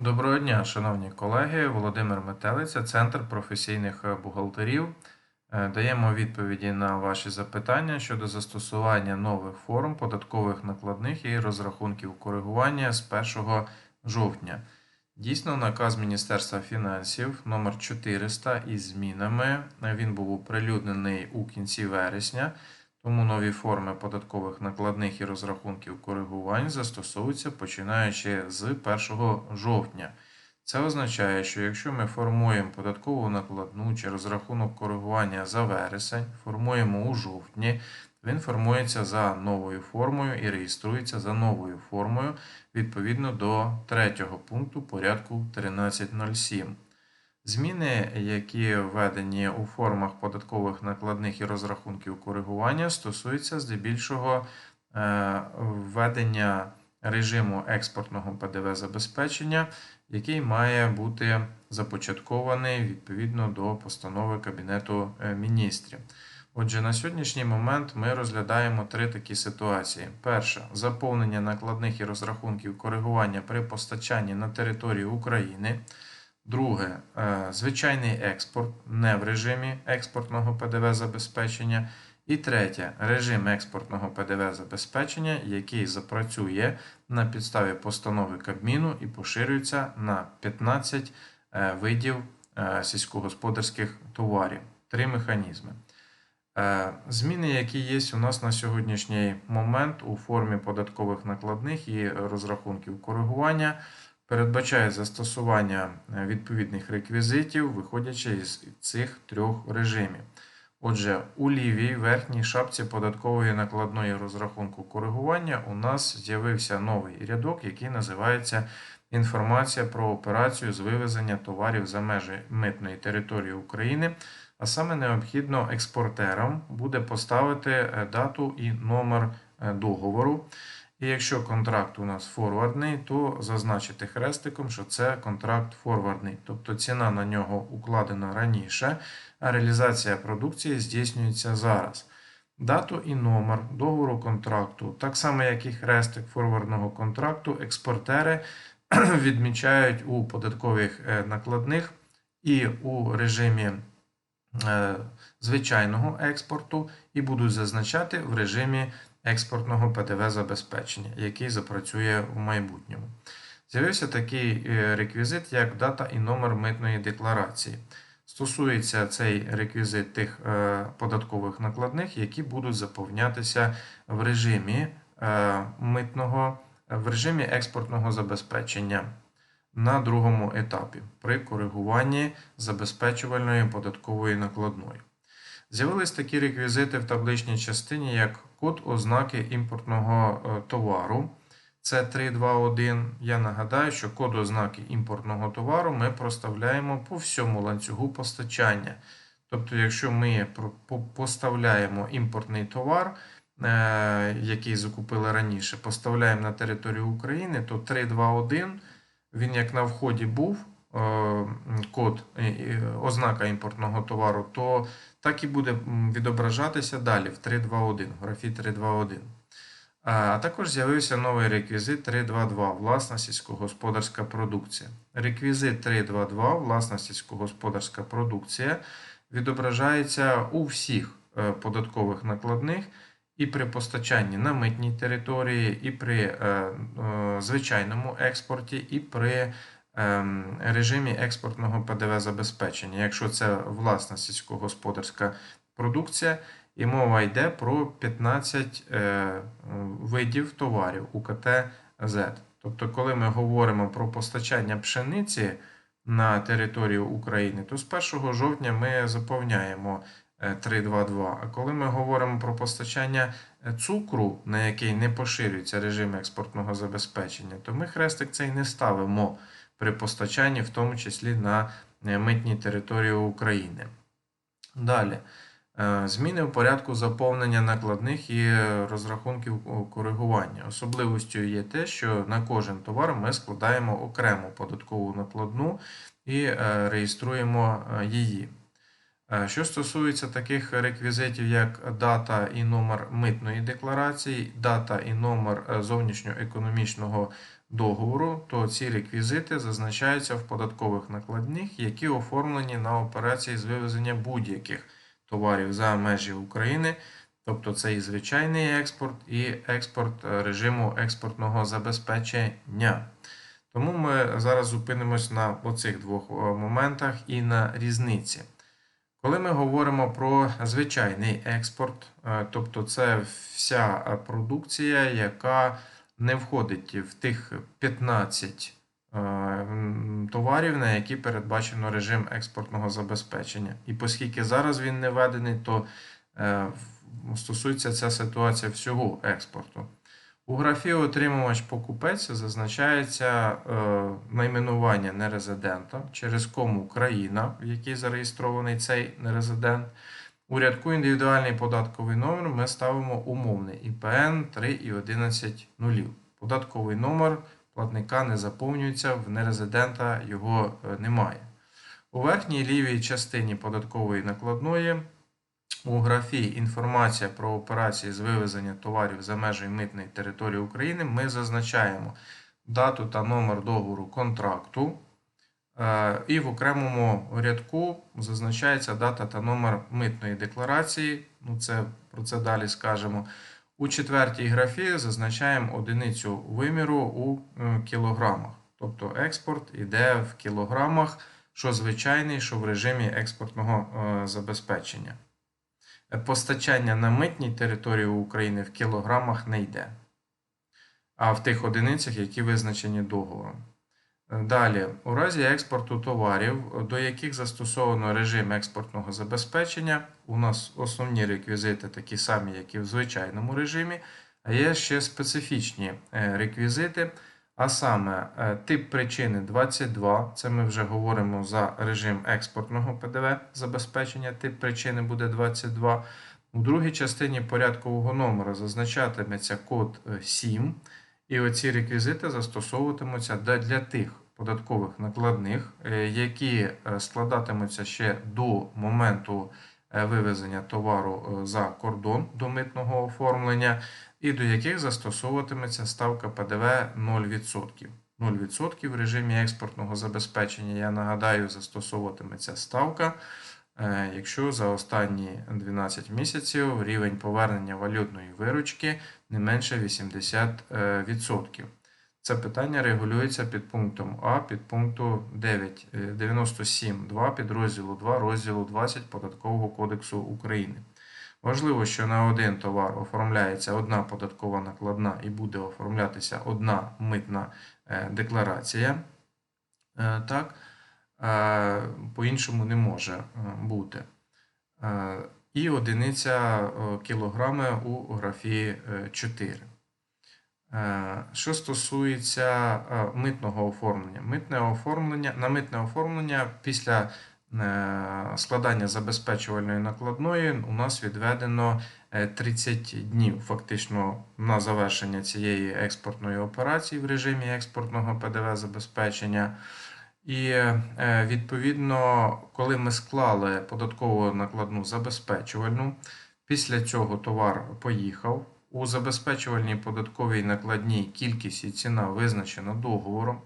Доброго дня, шановні колеги. Володимир Метелиця, Центр професійних е, бухгалтерів. Е, Даємо відповіді на ваші запитання щодо застосування нових форм податкових накладних і розрахунків коригування з 1 жовтня. Дійсно, наказ Міністерства фінансів номер 400 із змінами. Е, Він був оприлюднений у кінці вересня. Тому нові форми податкових накладних і розрахунків коригувань застосовуються починаючи з 1 жовтня. Це означає, що якщо ми формуємо податкову накладну чи розрахунок коригування за вересень, формуємо у жовтні, він формується за новою формою і реєструється за новою формою відповідно до третього пункту порядку 1307. Зміни, які введені у формах податкових накладних і розрахунків коригування, стосуються здебільшого е, введення режиму експортного ПДВ забезпечення, який має бути започаткований відповідно до постанови Кабінету е, міністрів. Отже, на сьогоднішній момент ми розглядаємо три такі ситуації: перша заповнення накладних і розрахунків коригування при постачанні на територію України. Друге, е, звичайний експорт не в режимі експортного ПДВ забезпечення. І третє, режим експортного ПДВ забезпечення, який запрацює на підставі постанови Кабміну і поширюється на 15 е, видів е, сільськогосподарських товарів. Три механізми. Зміни, які є у нас на сьогоднішній момент у формі податкових накладних і розрахунків коригування, передбачає застосування е, відповідних реквізитів, виходячи із цих трьох режимів. Отже, у лівій верхній шапці податкової накладної розрахунку коригування у нас з'явився новий рядок, який називається Інформація про операцію з вивезення товарів за межі митної території України. А саме необхідно експортерам буде поставити е, дату і номер е, договору. І якщо контракт у нас форвардний, то зазначити хрестиком, що це контракт форвардний, тобто ціна на нього укладена раніше, а реалізація продукції здійснюється зараз. Дату і номер договору контракту, так само як і хрестик форвардного контракту, експортери відмічають у податкових е, накладних і у режимі е, звичайного експорту, і будуть зазначати в режимі експортного ПДВ забезпечення, який запрацює в майбутньому. З'явився такий е, реквізит, як дата і номер митної декларації. Стосується цей реквізит тих е, податкових накладних, які будуть заповнятися в режимі е, митного, в режимі експортного забезпечення на другому етапі при коригуванні забезпечувальної податкової накладної. З'явились такі реквізити в табличній частині, як код ознаки імпортного е, товару. Це 321. Я нагадаю, що код ознаки імпортного товару ми проставляємо по всьому ланцюгу постачання. Тобто, якщо ми поставляємо імпортний товар, е, який закупили раніше, поставляємо на територію України, то 321 він як на вході був код ознака імпортного товару, то так і буде відображатися далі в 3.2.1, в графі 3.2.1. А також з'явився новий реквізит 3.2.2 власна сільськогосподарська продукція. Реквізит 3.2.2 власна сільськогосподарська продукція відображається у всіх е, податкових накладних і при постачанні на митній території, і при е, е, звичайному експорті, і при режимі експортного ПДВ забезпечення, якщо це власна сільськогосподарська продукція, і мова йде про 15 е, видів товарів УКТ-З. Тобто, коли ми говоримо про постачання пшениці на територію України, то з 1 жовтня ми заповняємо 322. Е, а коли ми говоримо про постачання е, цукру, на який не поширюється режим експортного забезпечення, то ми хрестик цей не ставимо при постачанні, в тому числі на е, митній території України. Далі. Е, зміни в порядку заповнення накладних і розрахунків коригування. Особливостю є те, що на кожен товар ми складаємо окрему податкову накладну і е, реєструємо її. Що стосується таких реквізитів, як дата і номер митної декларації, дата і номер зовнішньоекономічного договору, то ці реквізити зазначаються в податкових накладних, які оформлені на операції з вивезення будь-яких товарів за межі України, тобто це і звичайний експорт, і експорт е, режиму експортного забезпечення. Тому ми зараз зупинимось на оцих двох е, моментах і на різниці. Коли ми говоримо про звичайний експорт, е, тобто це вся продукція, яка не входить в тих 15 е, товарів, на які передбачено режим експортного забезпечення. І оскільки зараз він не введений, то е, стосується ця ситуація всього експорту. У графі отримувач покупець зазначається е, найменування нерезидента, через кому країна, в якій зареєстрований цей нерезидент. У рядку індивідуальний податковий номер ми ставимо умовний ІПН 3 і 11 нулів. Податковий номер платника не заповнюється, в нерезидента його е, немає. У верхній лівій частині податкової накладної у графі інформація про операції з вивезення товарів за межі митної території України ми зазначаємо дату та номер договору контракту. Е, І в окремому рядку зазначається дата та номер митної декларації. Ну, це про це далі скажемо. У четвертій графі зазначаємо одиницю виміру у е, кілограмах. Тобто експорт іде в кілограмах, що звичайний, що в режимі експортного е, забезпечення. Постачання на митній території України в кілограмах не йде, а в тих одиницях, які визначені договором. Е, Далі, у разі експорту товарів, до яких застосовано режим експортного забезпечення, у нас основні реквізити такі самі, як і в звичайному режимі, а є ще специфічні е, реквізити, а саме е, тип причини 22, це ми вже говоримо за режим експортного ПДВ забезпечення, тип причини буде 22. У другій частині порядкового номера зазначатиметься код е, 7. І оці реквізити застосовуватимуться для тих податкових накладних, е, які е, складатимуться ще до моменту е, вивезення товару за кордон до митного оформлення, і до яких застосовуватиметься ставка ПДВ 0%. 0% в режимі експортного забезпечення, я нагадаю, застосовуватиметься ставка. Е, Якщо за останні 12 місяців рівень повернення валютної виручки не менше 80%. Це питання регулюється під пунктом А підпункту 9, е, 97.2 підрозділу 2 розділу 20 Податкового кодексу України. Важливо, що на один товар оформляється одна податкова накладна і буде оформлятися одна митна е, декларація. Е, Так, Е, по-іншому не може е, бути. Е, І одиниця е, кілограми у графі е, 4. Е, Що стосується е, митного оформлення, митне оформлення на митне оформлення після е, складання забезпечувальної накладної у нас відведено е, 30 днів фактично на завершення цієї експортної операції в режимі експортного ПДВ забезпечення. І е, відповідно, коли ми склали податкову накладну забезпечувальну, після цього товар поїхав. У забезпечувальній податковій накладній кількість і ціна визначена договором.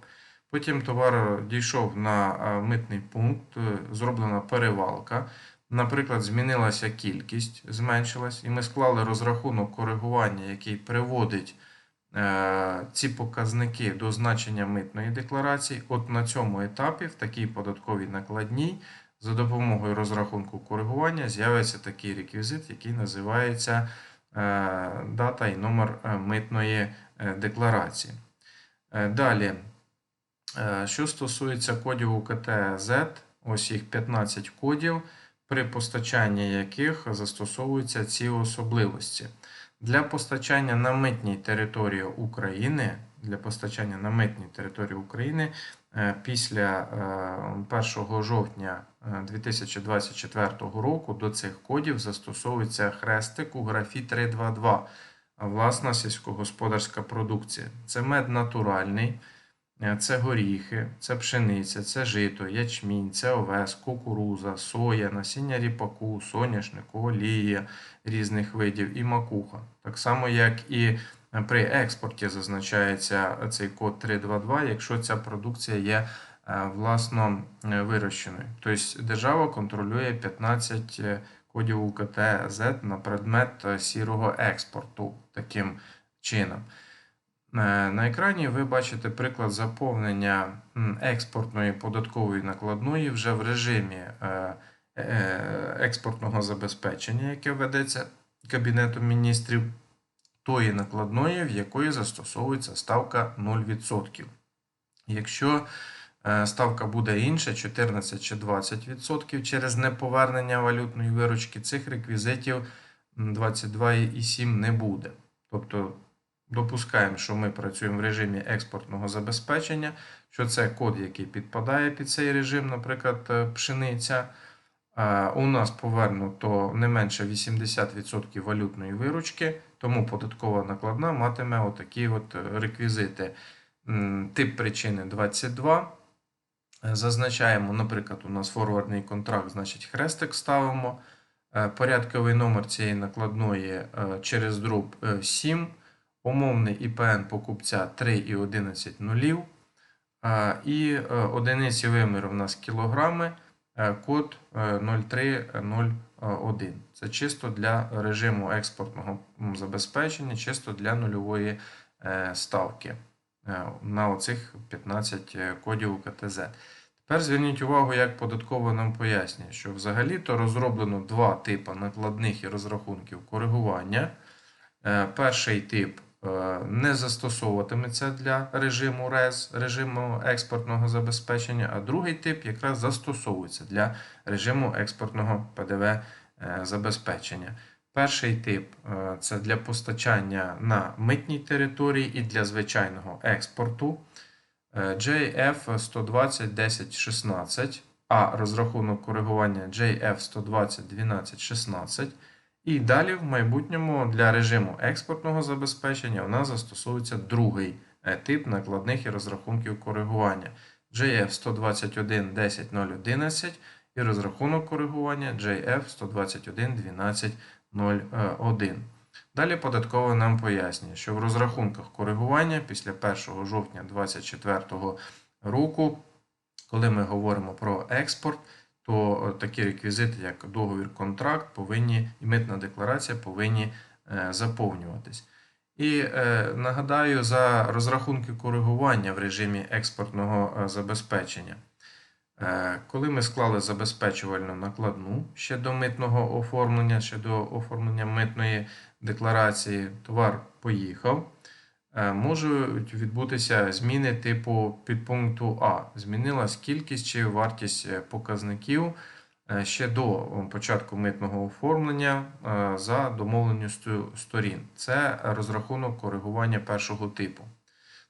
Потім товар дійшов на е, митний пункт, е, зроблена перевалка. Наприклад, змінилася кількість, зменшилась, і ми склали розрахунок коригування, який приводить ці показники до значення митної декларації. От на цьому етапі, в такій податковій накладній, за допомогою розрахунку коригування з'явиться такий реквізит, який називається е, дата і номер е, митної е, декларації. Е, Далі, е, що стосується кодів УКТЗ, ось їх 15 кодів, при постачанні яких застосовуються ці особливості. Для постачання на митній території України, для постачання на митній території України е, після е, 1 жовтня е, 2024 року до цих кодів застосовується хрестик у графі 322 власна сільськогосподарська продукція. Це мед натуральний, е, це горіхи, це пшениця, це жито, ячмінь, це овес, кукуруза, соя, насіння ріпаку, соняшнику, олія різних видів і макуха. Так само, як і е, при експорті зазначається цей код 322, якщо ця продукція є е, власно е, вирощеною. Тобто держава контролює 15 е, кодів УКТ-З на предмет е, сірого експорту таким чином. Е, На екрані ви бачите приклад заповнення експортної податкової накладної вже в режимі е, е, експортного забезпечення, яке ведеться Кабінетом міністрів, тої накладної, в якої застосовується ставка 0%. Якщо ставка буде інша, 14 чи 20% через неповернення валютної виручки, цих реквізитів м, 22,7 не буде. Тобто допускаємо, що ми працюємо в режимі експортного забезпечення, що це код, який підпадає під цей режим, наприклад, е, пшениця. У нас повернуто не менше 80% валютної виручки, тому податкова накладна матиме отакі от е, реквізити. Тип причини 22. Е, Зазначаємо, наприклад, у нас форвардний контракт, значить хрестик ставимо. Порядковий номер цієї накладної через дроб е, 7. Умовний ІПН покупця 3 і 11 нулів. Е, І е, одиниці виміру в нас кілограми, е, код е, 0301. Це чисто для режиму експортного забезпечення, чисто для нульової е, ставки е, на оцих 15 е, кодів УКТЗ. Тепер зверніть увагу, як податково нам пояснює, що взагалі-то розроблено два типи накладних і розрахунків коригування. Е, Перший тип е, не застосовуватиметься для режиму РЕЗ, режиму експортного забезпечення, а другий тип якраз застосовується для режиму експортного ПДВ е, забезпечення. Перший тип е, це для постачання на митній території і для звичайного експорту. Е, JF 120 10 16, а розрахунок коригування JF 120 12 16. І далі в майбутньому для режиму експортного забезпечення у нас застосовується другий е, тип накладних і розрахунків коригування JF 121 10 011 і розрахунок коригування JF 121 12 01. Далі податково нам пояснює, що в розрахунках коригування після 1 жовтня 2024 року, коли ми говоримо про експорт, то е, такі реквізити, як договір, контракт, повинні і митна декларація повинні е, заповнюватись. І е, нагадаю за розрахунки коригування в режимі експортного забезпечення. Коли ми склали забезпечувальну накладну ще до митного оформлення, ще до оформлення митної декларації, товар поїхав, можуть відбутися зміни типу підпункту А. Змінилась кількість чи вартість е, показників е, ще до початку митного оформлення е, за домовленістю сторін. Це розрахунок коригування першого типу.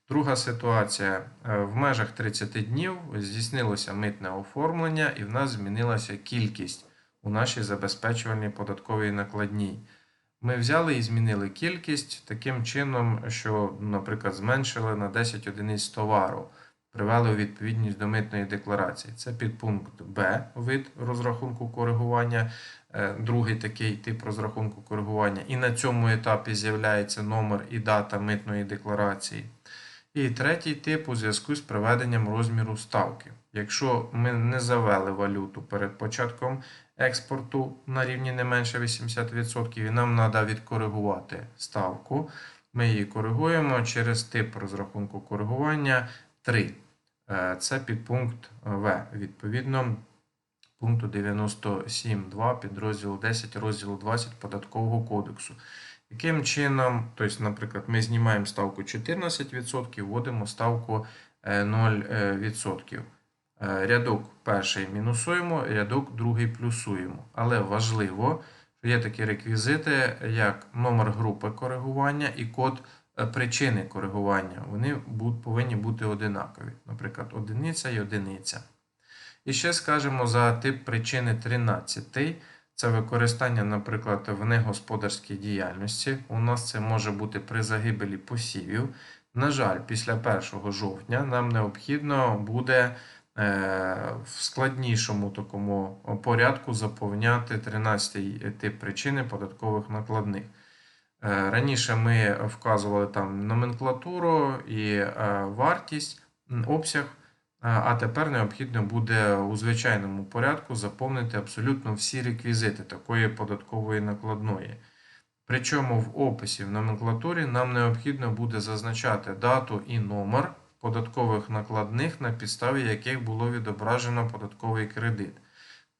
Друга ситуація. Е, В межах 30 днів здійснилося митне оформлення, і в нас змінилася кількість у нашій забезпечувальній податковій накладній. Ми взяли і змінили кількість таким чином, що, наприклад, зменшили на 10 одиниць товару, привели у відповідність до митної декларації. Це підпункт Б, вид розрахунку коригування, е, другий такий тип розрахунку коригування. І на цьому етапі з'являється номер і дата митної декларації. І третій тип у зв'язку з приведенням розміру ставки. Якщо ми не завели валюту перед початком експорту на рівні не менше 80%, і нам треба відкоригувати ставку, ми її коригуємо через тип розрахунку коригування 3. Е, Це підпункт В. Відповідно, пункту 97.2 підрозділу 10 розділу 20 податкового кодексу. Яким чином, тобто, наприклад, ми знімаємо ставку 14%, вводимо ставку е, 0%. Е, Рядок перший мінусуємо, рядок другий плюсуємо. Але важливо, що є такі реквізити, як номер групи коригування і код е, причини коригування. Вони повинні бути одинакові. Наприклад, одиниця і одиниця. І ще скажемо за тип причини 13. Це використання, наприклад, в негосподарській діяльності. У нас це може бути при загибелі посівів. На жаль, після 1 жовтня нам необхідно буде в складнішому такому порядку заповняти 13 тип причини податкових накладних. Е, Раніше ми вказували там номенклатуру і е, вартість, обсяг, е, а тепер необхідно буде у звичайному порядку заповнити абсолютно всі реквізити такої податкової накладної. Причому в описі в номенклатурі нам необхідно буде зазначати дату і номер податкових накладних, на підставі яких було відображено податковий кредит.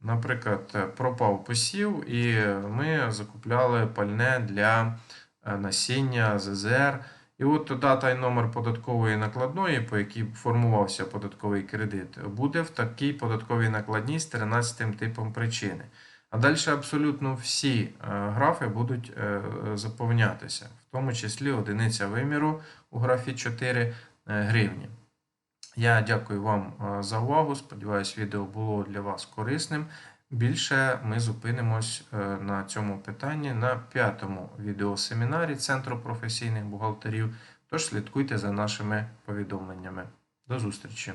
Наприклад, е, пропав посів, і ми закупляли пальне для е, насіння ЗЗР. І от дата і номер податкової накладної, по якій формувався податковий кредит, буде в такій податковій накладній з 13 типом причини. А далі абсолютно всі е, графи будуть заповнятися, в тому числі одиниця виміру у графі 4 е, гривні. Я дякую вам е, за увагу. Сподіваюсь, відео було для вас корисним. Більше ми зупинимось е, на цьому питанні на п'ятому відеосемінарі Центру професійних бухгалтерів. Тож слідкуйте за нашими повідомленнями. До зустрічі!